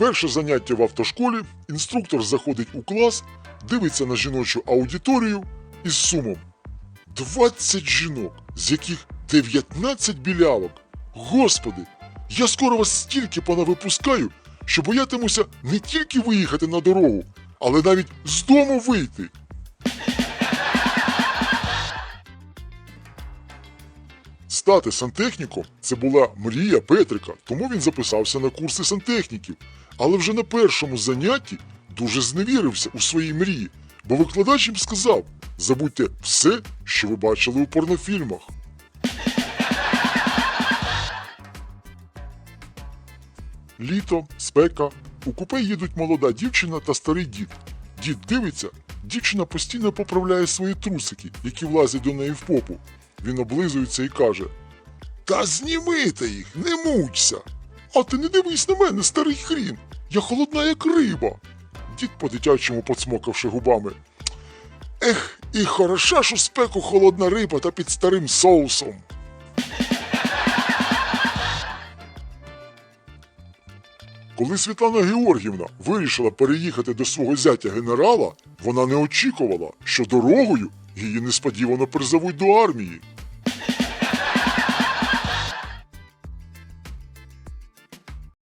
Перше заняття в автошколі, інструктор заходить у клас, дивиться на жіночу аудиторію із сумом. 20 жінок, з яких 19 білявок. Господи, я скоро вас стільки понавипускаю, що боятимуся не тільки виїхати на дорогу, але навіть з дому вийти. Стати сантехніком це була мрія Петрика, тому він записався на курси сантехніків. Але вже на першому занятті дуже зневірився у своїй мрії, бо викладач їм сказав: забудьте все, що ви бачили у порнофільмах. Літо, спека. У купе їдуть молода дівчина та старий дід. Дід дивиться, дівчина постійно поправляє свої трусики, які влазять до неї в попу. Він облизується і каже: Та знімите їх, не мучся. А ти не дивись на мене, старий хрін. Я холодна, як риба. Дід по-дитячому поцмокавши губами. Ех, і хороша у спеку холодна риба та під старим соусом. Коли Світлана Георгівна вирішила переїхати до свого зятя генерала, вона не очікувала, що дорогою її несподівано призовуть до армії.